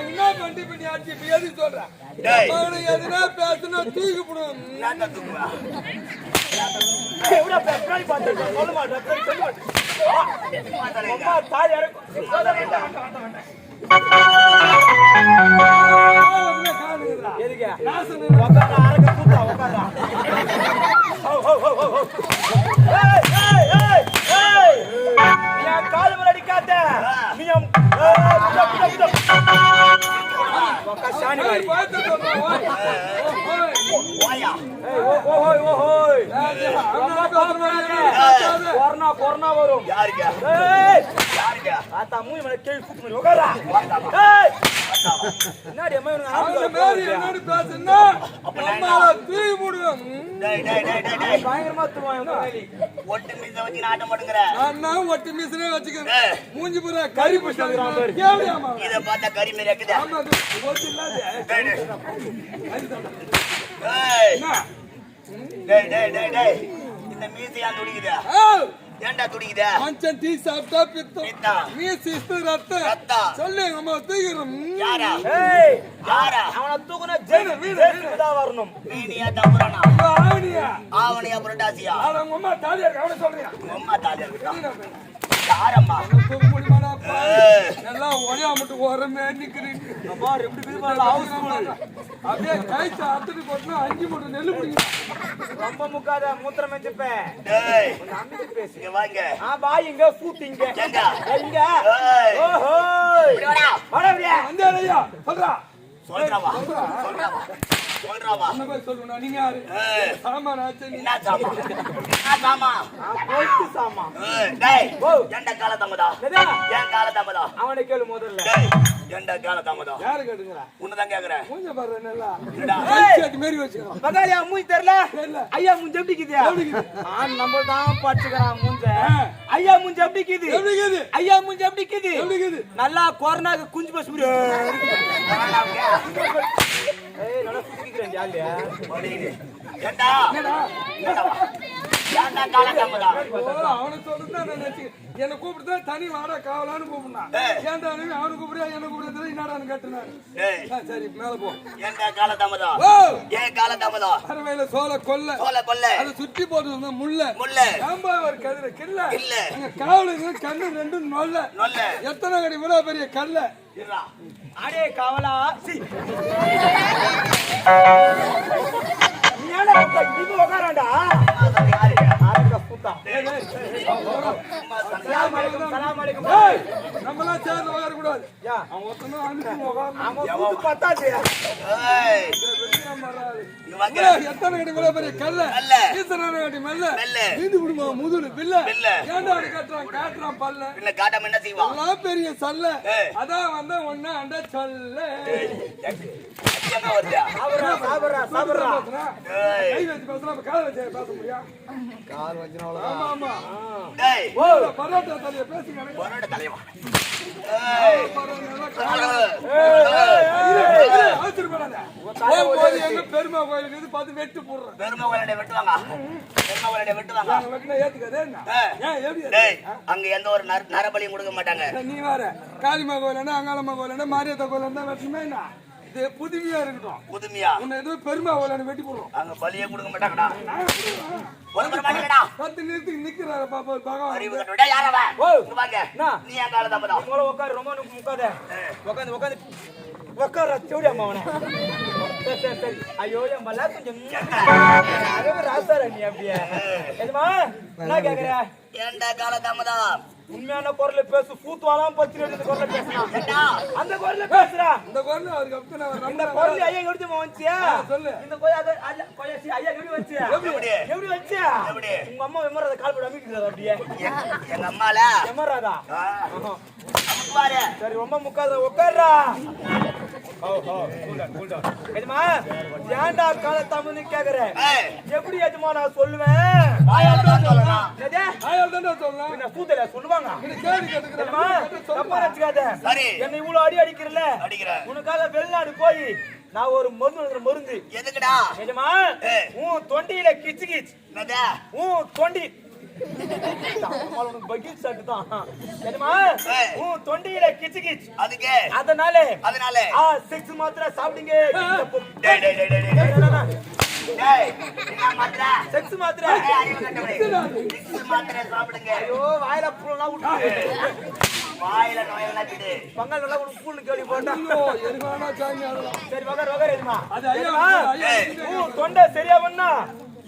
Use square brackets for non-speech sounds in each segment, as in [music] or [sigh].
என்ன பண்ணி பண்ணி ஆச்சு, இப்ப எதுக்கு சொல்றேன்? எதுனா பேசுனா தூக்கி போடுவேன். நான்தான் தூக்குவா. ஏய், விடா, பே- பின்னாடி பாத்து, சொல்ல மாட்டேன், சொன்னேன். உக்காரா, அரக்க கூத்தா, உக்காரா. ஹோ, ஹோ, ஹோ, ஹோ, ஹோ. ஏய், ஏய், ஏய், ஏய். நீ என் கால் மேல அடிக்காத. நீ என்- ஏய், புட, புட, ஏய், கொரோனா கொரோனா வரும் கேள்வி [laughs] ஒட்டு ஒட்டி மீசனே வச்சுக்கிறேன். மூஞ்சி பூரா கறி? இத பார்த்தா கறி மாதிரி இருக்குது ஆமா, ஒத்து இல்லாத. டேய் டேய். டேய்? டேய் இந்த மீசையா துடிக்குதா ஏன்டா துடிக்குதா மனுஷன் டீ சாப்பிட்டா பித்தம். மீசை இஸ்து ரத்தம். ரத்தம். சொல்லு, அம்மா தூக்கிறோம். யாரா ஏய் யாரா அவனை தூக்குனா ஜெயிலு வீடு, வரணும் நீனியா தம்புரானா உங்க ஆவணியா? ஆவணியா புரட்டாசியா உங்க அம்மா தாலியா அவனை சொல்றியா? உம்மா தாஜா பேரு? ஏய். எல்லாம் ஒரே மட்டும் ஓரமே நிக்கிறீங்க. அப்பா இது பண்ணல ஹவுஸ் அப்படியே கைத்த அத்துட்டு போட்டுனா அஞ்சு மூட்டை நெல்லு. ரொம்ப முக்காத மூத்திரம் மெஞ்சுப்ப டேய் கொஞ்சம் அமைதி பேசு இங்க வாங்க ஆ இங்க சூத்து இங்க எங்க? வந்தாரு ஐயா, சொல்றா. சொல்றாவா? சொல்றா. சொல்றாவா? சொல்றாவா? மாதிரி சொல்லுண்ணா, நீங்க யாரு? சாமான் ஆச்சு. என்ன சாமா என்ன சாமா ஆ, போயிட்டு சாமா ஏய், டேய். எந்த கால தாமதா எதா? ஏன் கால அவனை கேளு முதல்ல. டேய் எந்த கால தாமதா யாரு கேட்டுங்களா? உன்னதான் கேக்குறேன் மூஞ்ச பாரு நல்லா. என்னடா? கைத் சட்டி மாரி வச்சுக்கிறோம். பகாலியா மூஞ்சி தெரியல தெரியல. ஐயா மூஞ்சி எப்படி? ஆ நம்ம தான் பச்சுக்கிறான் மூஞ்ச. ஐயா மூஞ்சி எப்படி இருக்குது எப்படி? ஐயா மூஞ்சி எப்படி இருக்குது எப்படி? நல்லா கொரோனாக்கு குஞ்சு பஸ் முடி ஏய் நல்லா சுத்திக்கிறேன் ஜாலியா ஓடிடு. ஏண்டா என்னடா? ஏன்டா கால அவனை சொல்றதுதான் நான் நினைச்சுக்கிறேன். என்னை கூப்பிட்டுதான் தனி வாடா காவலான்னு கூப்பிடுனான். ஏய். ஏன்டா அவனை கூப்பிடுறியா, என்னை கூப்பிடுறதுல என்னடான்னு கேட்டுனாரு. சரி மேல போ. ஏன்டா கால தாமதா ஓ. ஏன் கால தாமதா அரவையில சோள கொல்ல சோல கொல்ல அதை சுற்றி போட்டு முள்ள. முள்ள. சாம்பார் கதிர கில்ல. அங்க காவலுக்கு கண்ணு ரெண்டும் நொல்ல. நொல்ல. எத்தனை கடி இவ்வளவு பெரிய கல்ல. அடே கவலா. சி. இது உட்காராண்டா? நம்மலாம் சேர்ந்து உட்காரக்கூடாது யா. அவன் ஒருத்தனும் அனுப்பி உட்காரணும் பத்தாச்சு எத்தனை இவ்வளவு பெரிய கல்ல. ஈசனான கட்டி மெல்ல மெல்ல. நீந்து விடுமா முதுகு பில்ல. அப்படி கட்டுறான்? காட்டுறான் பல்ல. பின்ன காட்டாம என்ன செய்வான்? எல்லாம் பெரிய சல்ல. அதான் வந்த ஒண்ணு அண்ட சொல்ல. சாப்பிடுறா சாப்பிடுறா. கை வச்சு பேசுறா கால் வச்சு பேச பெருமா கோயிலுக்கு பார்த்து வெட்டு போடுறேன் பெருமை வளடைய வெட்டுவாங்க. பெருமை வளடைய வெட்டுவாங்க. ஏத்துக்காதே அங்க எந்த ஒரு நர- நரபலியும் கொடுக்க மாட்டாங்க. நீ வேற. காளிமா கோயில் அங்காளம்மா கோயில் மாரியத்தா கோயில் தான் வெட்டணுமே என்ன? இது புதுமையா இருக்கட்டும். புதுமையா? உன்னை எதுவும் பெருமா கோயில் வெட்டி போடுறோம். அங்க பலியே கொடுக்க மாட்டாங்கடா. பத்து நிறுத்துக்கு நிக்கிறாரு பாப்பா பகவான். யாரவ ஓ. வாங்க? நீ என் கால தப்பதா? உங்கள உட்காரு ரொம்ப முக்காத. உட்காந்து உட்காந்து உட்கார சோடி அம்மா அவனை. சரி சரி சரி. ஐயோ என் மல்லா கொஞ்சம் அதே ராசாரா நீ அப்படியே. எதுமா என்ன கேக்குற? ஏன்டா கால தாமதா? உண்மையான குரல்ல பேசு பூத்துவாலாம் பத்து எடுத்து குரல்ல பேசுறான் ஏண்டா? அந்த குரல்ல பேசுறா. இந்த கோயில் அவருக்கு அப்ப நான் இந்த குரல் ஐயா எப்படி வந்துச்சியா சொல்லு. இந்த கொய்யா ஐயா கொய்யா சி ஐயா எப்படி வந்துச்சியா எப்படி? எப்படி? வந்துச்சியா எப்படி? உங்க அம்மா விமரத கால் அமைக்கிறது அப்படியே. எங்க- அம்மால? பாரு. சரி ரொம்ப முக்காத உட்கார்றா. எஜமா ஏன்டா கால தமிழ்னு கேக்குற? எப்படி எஜமா நான் சொல்லுவேன்? சூத்தல சொல்லுவாங்க? என்னை இவ்வளவு அடி அடிக்கிறல? அடிக்கிற. உனக்காக வெளிநாடு போய் நான் ஒரு மருந்து மருந்து. எதுக்குடா? எஜமா. உன் தொண்டியில கிச்சு கிச் என்னது? உன் தொண்டி தான். ஏய். உன் தொண்டியில கிச்சு கிச் அதுக்கு. அதனால. அதனால. ஆ செக்ஸ் மாத்திரை சாப்பிடுங்க. டேய் டேய் டேய் டேய் டேய். டேய் என்ன மாத்திரை? செக்ஸ் மாத்திரை. ஏய், அறிவு கட்டவனே. மிக்ஸ் மாத்திரை. சாப்பிடுங்க. ஐயோ வாயில புல்லாம் விட்டு வாயில நோயெல்லாம் விடு. பங்கால் நல்லா உனக்கு கூழ்னு கேள்வி போட்டா. ஐயோ எருமானா சாமி அதெல்லாம். சரி வகர் வகர் எதுமா அது ஐயா ஐயா உன் தொண்டை சரியா பண்ணா?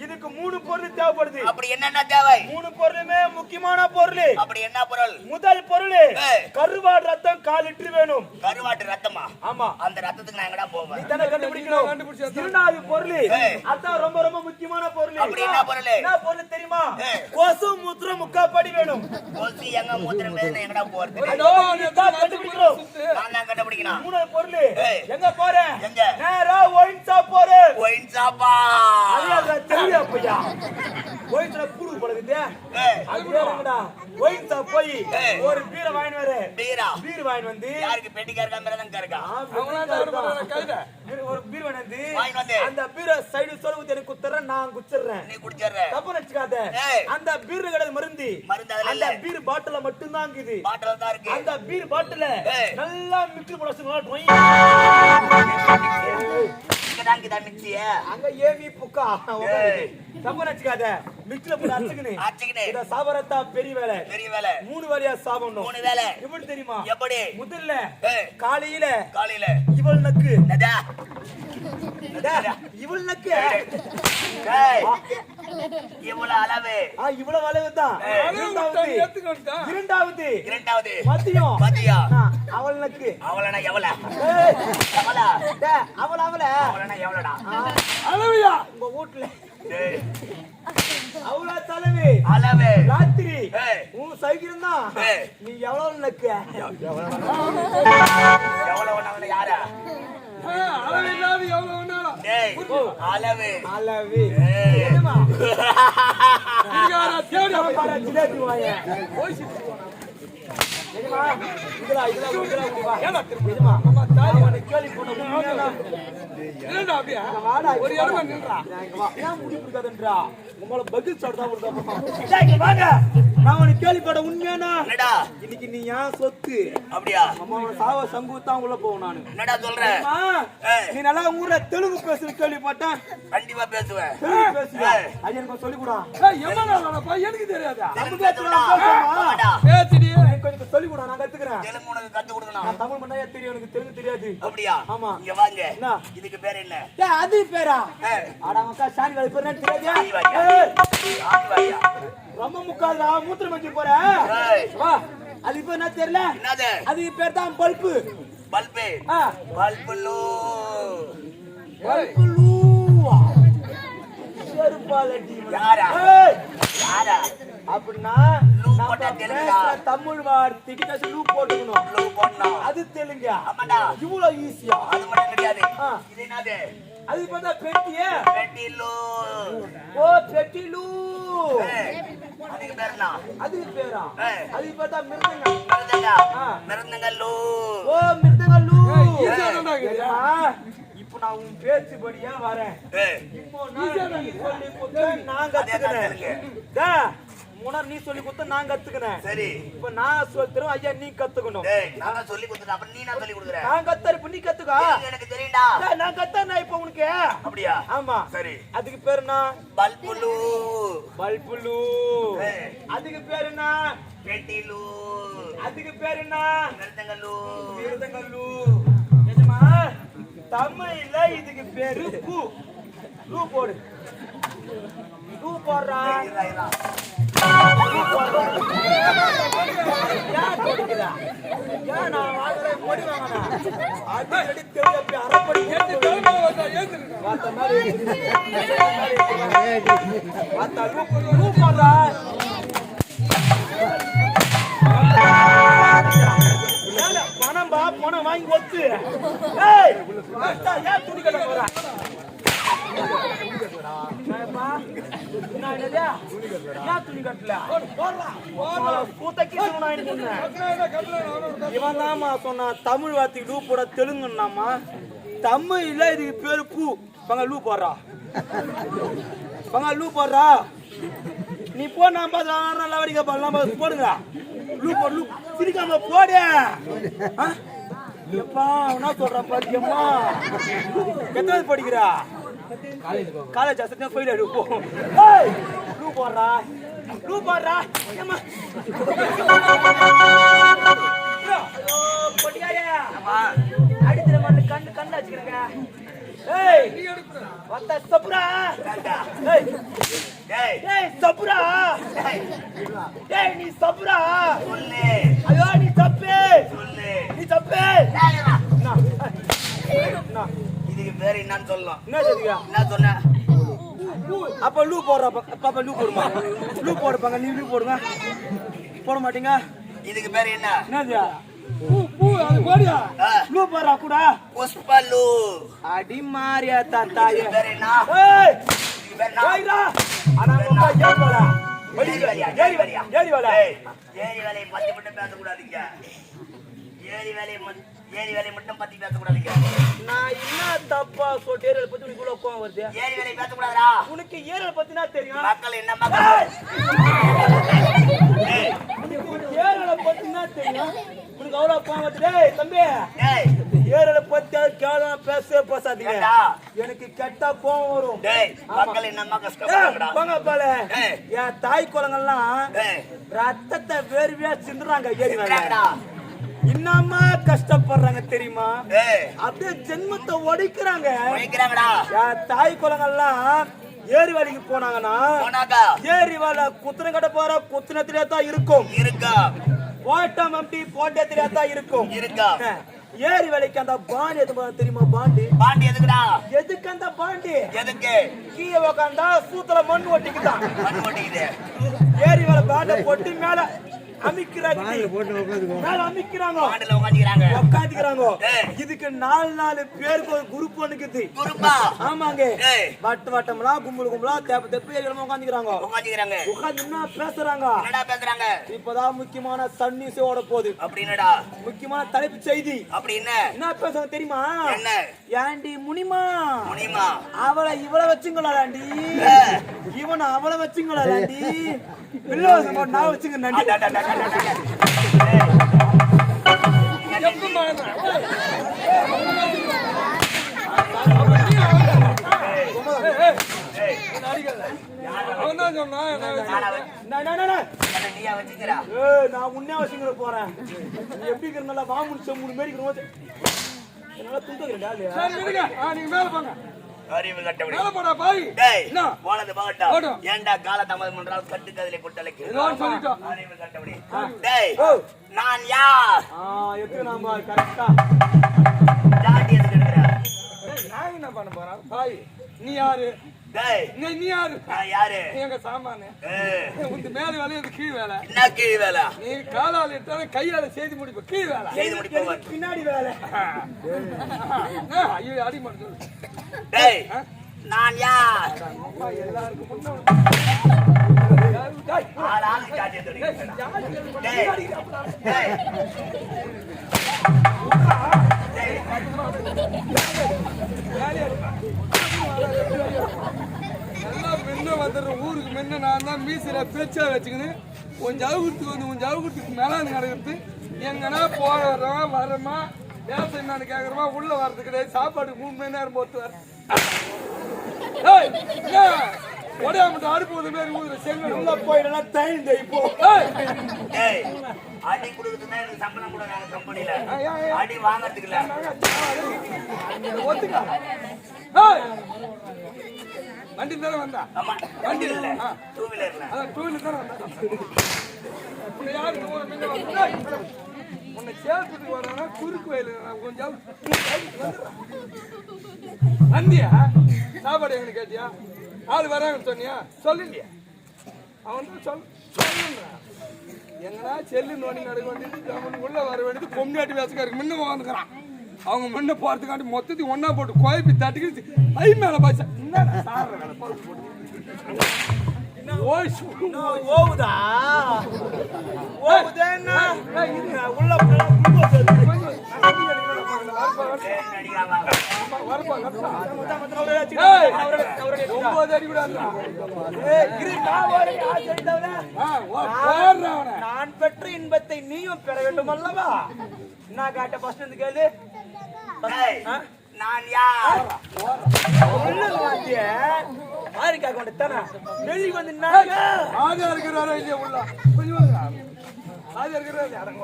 இதுக்கு மூணு பொருள் தேவைப்படுது. அப்படி என்னென்ன தேவை? மூணு பொருளுமே முக்கியமான பொருள். அப்படி என்ன பொருள்? முதல் பொருள். கருவாடு ரத்தம் கால் லிட்டர் வேணும். கருவாட்டு ரத்தமா? ஆமா. அந்த ரத்தத்துக்கு நான் எங்கடா நீ போவேன் தானே கண்டுபிடிக்கணும். கண்டுபிடிச்சா. இரண்டாவது பொருள். அதான் ரொம்ப ரொம்ப முக்கியமான பொருள். அப்படி என்ன பொருள்? என்ன பொருள் தெரியுமா. கொசு முத்திர முக்காப்படி வேணும். கொசு எங்க மூத்திரம் பேர் எங்கடா போறது? அதோ நீ தான் கண்டுபிடிக்கணும். நான் தான் கண்டுபிடிக்கணும். மூணாவது பொருள். எங்க போறேன்? எங்க? நேரா சாப்பா. தெரியா பையா ஷாப் கூடு பழகுது போய். ஒரு பீரை வாங்கிட்டு வர. பீரா? பீர் வாங்கிட்டு வந்து யாருக்கு இருக்கா? ஒரு பீர் வந்து வந்து. அந்த பீரை சைடு சொல்ல ஊத்தி எனக்கு குத்துறேன் நான் குச்சிடுறேன் நீ குடிச்சிடுற தப்பு நினைச்சுக்காத. அந்த பீர் கடை மருந்து. மருந்து அதுல அந்த. பீர் பாட்டில மட்டும் தான் இருக்குது. பாட்டில் தான் இருக்கு. அந்த பீர் பாட்டில. நல்லா மிக்ஸ் போட வச்சுக்கணும் மிக்சிய அங்க ஏவி புக்கா. தப்பு நினைச்சுக்காத மிக்ஸ்ல போட்டு. இத சாவரத்தா பெரிய வேலை. பெரிய வேலை. மூணு வேலையா சாப்பிடணும் மூணு வேலை. எப்படி தெரியுமா? எப்படி? முதல்ல. காலையில காலையில. இவள் நக்கு. இவள் நக்கு. இவ்வளவு அளவு. ஆ இவ்வளவு அளவு தான் இரண்டாவது. இரண்டாவது. இரண்டாவது. மதியம் மதியா ஆ, அவள் நக்கு அவளனா எவ்வளவு? டேய், அவள் அவள. அவளனா எவ்வளவுடா? அளவையா? உங்க வீட்டுல. டேய், அவ்வளோ தலைவி. அளவு. ராத்திரி. உன் சைக்கிரம் தான். நீ எவ்வளவு நக்கு எவ்வளவு? அவளை யாரா? ஆ, அளவு இல்லாத எவ்வளவு டேய் அளவு அளவு ஒரு இடமா. நின்றா. ஏன்? உங்களை பதில் சொல்றதா விடுதா? டேய், இங்க வாங்க. நான் உனக்கு கேள்விப்பட உண்மையானா? என்னடா? இன்னைக்கு நீ ஏன் சொத்து? அப்படியா? அம்மாவோட சாவ சங்கு தான் உள்ள போவோம் நானு. என்னடா சொல்ற? அம்மா, ஏய். நீ நல்லா ஊர்ல தெலுங்கு பேசுற கேள்விப்பட்டேன் கண்டிப்பா பேசுவேன். தெலுங்கு பேசுவியா? ஏய். அது எனக்கு சொல்லி கூட? எனக்கு தெரியாதா. பேச்சுடி. எனக்கு சொல்லி கூட நான் கத்துக்கிறேன். தெலுங்கு உனக்கு கத்து கொடுக்கணும் நான் தமிழ் பண்ணா தெரியும் எனக்கு தெலுங்கு தெரியாது. அப்படியா? ஆமா. இங்க வாங்க. என்ன? இதுக்கு பேர் என்ன? ஏய், அது பேரா. அட மக்கா சாணி வேலை பேர் என்ன தெரியாது. ரொம்ப முக்காதா மூத்திரம் வச்சு போற. வா. அது இப்ப என்ன தெரியல? என்னது? அது பேர் தான் பல்பு. பல்பு? பல்புலோ. ஏய், பல்புலூவா? செருப்பால் யாரா? அப்படின்னா தமிழ் வார்த்தைக்கு ஏதாச்சும் லூ போட்டுக்கணும். லூ போடணும். அது தெலுங்கு? ஆமாடா. இவ்வளவு ஈஸியா அது மட்டும் கிடையாது. இது என்னது? அது பார்த்தா பெட்டியே. பெட்டி லூ. ஓ பெட்டி லூ. ஏய், அதுக்கு பேர் அதுக்கு பேரா. அது பார்த்தா மிருதங்க. மிருதங்க? ஆ. மிருதங்க லூ. ஓ மிருதங்க இப்போ நான் உன் பேச்சுபடியா வரேன். இப்போ சொல்லி கொடுத்த நான் கத்துக்கிறேன். டே, முன்னாடி நீ சொல்லி கொடுத்த நான் கத்துக்கிறேன். சரி. இப்ப நான் சொல்றேன் ஐயா நீ கத்துக்கணும். டேய் நான் சொல்லி கொடுத்துட்டேன். அப்புறம் நீ நான் சொல்லி கொடுக்குற. நான் கத்தர் இப்ப நீ கத்துக்கோ. எனக்கு தெரியும்டா. நான் கத்தறேன் இப்ப உனக்கு. அப்படியா? ஆமா. சரி. அதுக்கு பேர் என்ன? பல்புலு. அதுக்கு பேர் என்ன? பெட்டி லூ அதுக்கு பேர் என்ன? மிருதங்க லூ மிருதங்கல்லு நிஜமா தமிழ்ல இதுக்கு பேரு பூ. பூ போடு. பூ போடுறா. பூ போடுறா. பா பணம் வாங்கி கொடுத்து. ஏய் ஏன் துணி கட்ட போற? இவன் தாம்மா சொன்னான் தமிழ் வார்த்தைக்கு லூ போட தெலுங்குன்னாமா தமிழ்ல இதுக்கு பேரு பூ. பங்க லூ போடுறா. பங்க லூ போடுறா. நீ போ நான் பார்த்து நல்லா வடிக்க போடுங்க. லூப் லூப் சிரிக்காம போடு. எப்பா என்ன சொல்றான் பாத்தியம்மா எத்தனை படிக்கிறா? காலேஜ் அசத்தியா போயிடு லூ போ. ஏய் லூ போடுறா. லூ போடுறா. ஏமா ஐயோ, பொட்டிக்காரே. மண்ணு கண்ணு கண்ணு வச்சுக்கிறேங்க. ஏய், வந்த சப்புரா. ஏய், டேய் ஏய், சப்புரா. டேய், ஏய், நீ. சொல்லு. ஐயோ, நீ தப்பு. நீ தப்பு. இதுக்கு பேர் என்னன்னு சொல்லலாம் என்ன சொன்ன? அப்ப லூ போடுறா பாப்பா லூ போடுமா? லூ போடுப்பாங்க நீ லூ போடுங்க. போட மாட்டீங்க? இதுக்கு பேர் என்ன? என்னது? அது போடியா? ஆ, லூ போடுறா கூட. புஷ்பலு அடி மாறியா தாத்தாயே ஏய்! ஏய்டா அட உங்க ஏறி வாடா ஏறி வரியா ஏறி வாடா ஏறி ஏரி பத்தி மட்டும் ஏரி பத்தி பேசக்கூடாதீங்க. நான் என்ன தப்பா சொல்லிட்டு ஏரியல் பத்தி உனக்கு இவ்வளவு கோவம் வருது? ஏரி உனக்கு ஏரியல் பத்தினா தெரியும். மக்கள் என்ன மக்கள்? ஏரியல பத்தினா தெரியும்? உனக்கு அவ்வளவு வருது டேய் தம்பி. ஏய், ஏரியல பத்தி கேவலம் பேசவே பேசாதீங்க? எனக்கு கெட்ட கோவம் வரும். டேய், மக்கள் என்னம்மா ஏய், கஷ்டப்படுறாங்கடா போங்க பால. என் தாய் ரத்தத்தை வேர்வையா சிந்துறாங்க என்னடா? இன்னமா கஷ்டப்படுறாங்க தெரியுமா? அப்படியே ஜென்மத்தை என் தாய் குளங்கள்லாம் ஏரி வேலைக்கு போனாங்கன்னா ஏரி வேலை குத்துன கட்ட போற குத்துனத்திலே தான் இருக்கும். இருக்கா? போட்டம் அம்பி போட்டத்திலே தான் இருக்கும். இருக்கா? ஏரி வேலைக்கு அந்த பாண்டி எது தெரியுமா பாண்டி? பாண்டி எதுக்குடா? எதுக்கு அந்த பாண்டி? எதுக்கு? கீழே உக்காந்தா சூத்துல மண் ஒட்டிக்குதான். மண் ஓட்டிக்குது ஏரி வேலை பாண்டை போட்டு மேல அமைக்கிறாங்க. மேல அமைக்கிறாங்க. பாண்டில உட்காந்துக்கிறாங்க. இதுக்கு நாலு நாலு பேருக்கு ஒரு குரூப் ஒண்ணுக்குது ஆமாங்க. வட்ட வட்டம்லாம் கும்பல் கும்பலா தேப்ப தெப்ப உட்காந்துக்கிறாங்க உட்காந்துக்கிறாங்க பேசுறாங்க. என்னடா பேசுறாங்க? இப்பதான் முக்கியமான சன் நியூஸ் ஓட போகுது. அப்படின்னடா. முக்கியமான தலைப்பு செய்தி. அப்படி என்ன? என்ன பேசுறாங்க தெரியுமா? என்ன? ஏண்டி முனிமா? முடியுமா அவளை இவளை வச்சுங்களாண்டி. இவனை அவளை வச்சுங்களாண்டி நான் வச்சுங்க நண்டி நான், உன்னே வச்சுங்கிற போறேன் நீ எப்படி இருக்கிறனால வாமுன் செம்முன் மாரி இருக்கிற போது என்னால துண்டுக்கிறேன்டா நீங்க மேல போங்க. அறிவு போடா, பாவி. டேய் என்ன? போனது போகட்டும். ஏன்டா கால தாமதம் குட்டலைக்கு ஒண்ணு சொல்லிட்டோம். அறிவு கட்டபடி டேய். நான் யார் ஆ எத்தனை நாம கரெக்டா ஜாட்டி எதுக்கு நான் என்ன பண்ண போறேன்? பாவி. நீ யாரு நீ யாரு? யாரு? எங்க சாமானு? உங்க மேல வேலை இது கீழ் வேலை? என்ன கீழ் வேலை? நீ காலால் எடுத்தாலும் கையால செய்து முடிப்ப. கீழ் வேலை. செய்து முடிப்பவன் பின்னாடி வேலை. ஆ, ஐயோ அடி மாட்டு சொல்லு. டேய் நான் யார்? எல்லாருக்கும் முன்ன வந்துடுற ஊருக்கு முன்ன நான் தான் மீசில பேச்சா வச்சுக்கின்னு உன் ஜவுகுத்துக்கு வந்து உன் ஜவுகுத்துக்கு மேலே நடக்கிறது. எங்கன்னா போகிறோம் வரோமா பேச என்னன்னு கேட்குறோமா உள்ளே வர்றது கிடையாது. சாப்பாடு மூணு மணி நேரம் போட்டு வர ஏய், என்ன? உடையா மட்டும் அடுப்பு ஊதுற செங்கல் உள்ள போயிடலாம் தைந்த இப்போ. ஏய், அடி கொடுக்குறதுன்னா எனக்கு சம்பளம் கூட நாங்க கம்பெனில. ஏய், ஏய், ஏய். அடி வாங்குறதுக்கு இல்ல ஒத்துக்க? ஏய், வண்டி தானே வந்தா? ஆமா வண்டி இல்ல. டூ வீலர்ல அதான் டூ வீலர் தானே வந்தா? யாரு மின்ன வந்து- உன்னை சேர்த்துட்டு வரானா குறுக்கு வயலு. நான் கொஞ்சம் வந்தியா? சாப்பாடு எங்க கேட்டியா? ஆள் வராங்கன்னு சொன்னியா? சொல்லலையா அவன் தான் சொல் சொல்லுங்க. எங்கடா செல்லு நோண்டி நடக்க வேண்டியது? அவன் உள்ள வர வேண்டியது கொம்னாட்டி வேசக்காருக்கு முன்ன வந்துக்கிறான் அவங்க முன்ன போறதுக்காண்டி மொத்தத்தையும் ஒண்ணா போட்டு குழப்பி தட்டிக்கிட்டு ஐ மேல பாய்ச்சா. என்ன? சார் ஓவுதா ஓவுதேன்னா உள்ள ஒன்பது அடி கூட நான் பெற்ற இன்பத்தை நீயும் பெற வேண்டும் அல்லவா என்ன காட்ட ஃபர்ஸ்ட் இருந்து கேளு நான் யார் ஆரிக்காக வந்துட்டானா வெளியே வந்து நின்னாங்க. ஆதியா இருக்கிறாரா இல்லையா உள்ள? கொஞ்சம் வாங்க. ஆதியா இருக்கிறாரா? அடங்க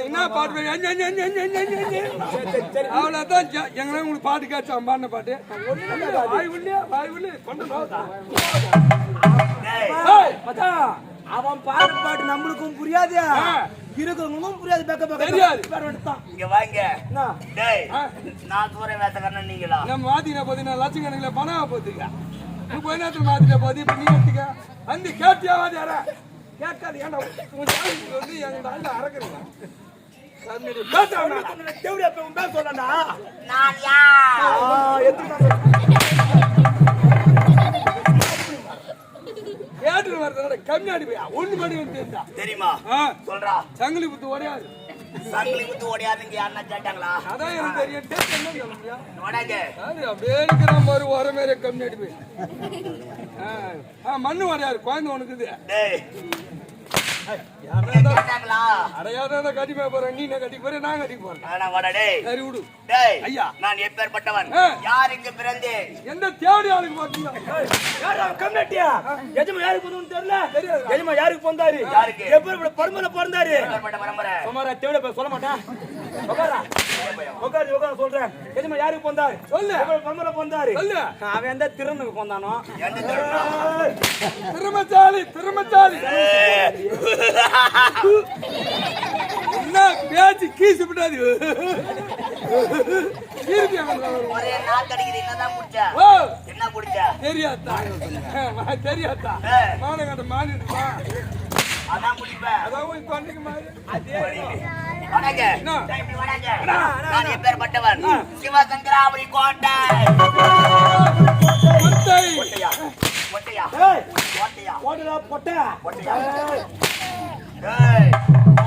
என்ன பாட்டு உங்களுக்கு பாட்டு கேட்டான் பாடின பாட்டு. வாய் உள்ளே வாய் உள்ளே கொண்டு போதா டேய் மச்சான், அவன் பாடு பாட்டு நம்மளுக்கும் புரியாது. ஆ. இருக்கிறவங்களுக்கும் புரியாது. பேக்க பேக்க. தெரியாது. இங்க வாங்க. டேய். நான் சூரிய வேத்தக்காரன் நீங்களா? நம்ம மாத்தின போது நான் லட்சக்கணக்கில் பணம் போத்துக்க நீ போய் நேரத்தில் மாத்திட்ட போது இப்ப நீ எடுத்துக்க? வந்து கேட்டியா வாதியார கேட்காது. ஏன்டா உன் வந்து எங்க ஆள் அறக்குறீங்க? சொல்லண்டா நான் யார்? கேட்டு வரதோட கம்மியாடி போய் ஒண்ணு மணி வந்து தெரியுமா? சொல்றா. சங்கிலி புத்து ஒடையாது சங்கிலி குத்து ஓடியாதுங்க யாருன்னா கேட்டாங்களா? அதான் எனக்கு தெரியும். டேஸ்ட் என்ன சொல்ல முடியும்? வடங்க. யாரு? அப்படியே இருக்கிறான் பாரு வர மாதிரி ஆ. மண்ணு வரையாது குழந்தை உனக்கு இது. கேட்டாங்களா? அடையாத கட்டி போறேன்? நீ என்ன கட்டி போற நான் கட்டி போறேன். வாடா டேய். சரி விடு. டேய் ஐயா. நான் எப்பேற்பட்டவன். யார் இங்கு பிறந்தேன் எந்த தேடி ஆளுக்கு பாத்தீங்க யாரா கம்யூனிட்டியா எஜமா யாருக்கு போதும்னு தெரியல? தெரியாது. எஜமா யாருக்கு பிறந்தாரு? யாருக்கு? பிறந்தாரு எப்பேற்பட்ட பரம்பரை சுமாரா தேவட போய் சொல்ல மாட்டேன். உட்காரா உட்காரு உட்காரு சொல்றேன். எஜமா யாருக்கு பிறந்தாரு சொல்லு. எப்பேர் பருமல பிறந்தாரு சொல்லு. அவன் பிறந்தானோ எந்த திருடனா? திருமச்சாலி திருமச்சாலி. என்ன பேச்சு கீசு விடாது தெரியாதா? தெரியாதா? ஏ. மானங்கட்ட மானிடுமா? அதான் குடிப்பேன் அதான் உன் தொண்டைக்கு மாதிரி வணங்க? டேய், இப்படி வணங்க நான் எப்பேற்பட்டவன் சிவசங்கராபுரி கோட்டை. முத்தை. மொட்டையா மொட்டையா ஏய். மொட்டையா ஓடுடா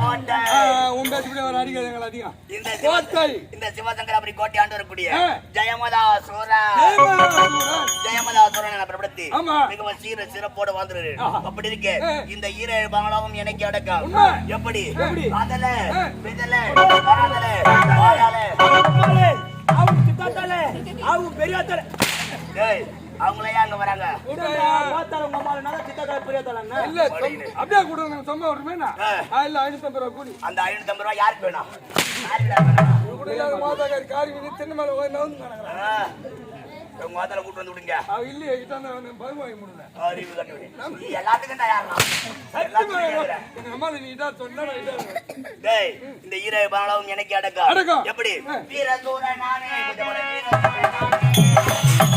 உன் அதிகம் இந்த கோட்டை. இந்த சிவசங்கராபுரி கோட்டை ஆண்டு வரக்கூடிய. ஜெயமதா சூரா. ஜெயமதா சூரன் என பிரபலத்தி. மிகவும் சீர சிறப்போடு வாழ்ந்துரு. அப்படி இருக்கு. இந்த ஈரேழு பங்களாவும் எனக்கு அடக்கம். எப்படி? அதல ஆ. விதல வராதல வாழால அவங்க சித்தாத்தாலே அவங்க பெரியாத்தாலே டேய் அவங்களே அங்க வராங்க இல்ல அப்படியே கூட நம்ம சும்மா விடுமேனா ஆ. இல்ல ஐநூத்தி ஐம்பது ரூபா கூலி அந்த ஐநூத்தி ஐம்பது ரூபாய் யாருக்கு வேணும்? கூட மாதாக்காரி காரி திண்ணை மேல நவுந்து. உங்க மாதால கூட்டு வந்து விடுங்க அவ இல்லையே கிட்ட முடியல அறிவு கட்டுவிடு. நீ எல்லாத்துக்கும் தயாரா எல்லாத்துக்கும் தயாரா. எங்க அம்மா நீ இதா சொன்னா நான் இதா இருப்பேன். டேய் இந்த ஈரேழு பங்களாவும் எனக்கு அடக்கம். எப்படி ஆ. வீர சூர நானே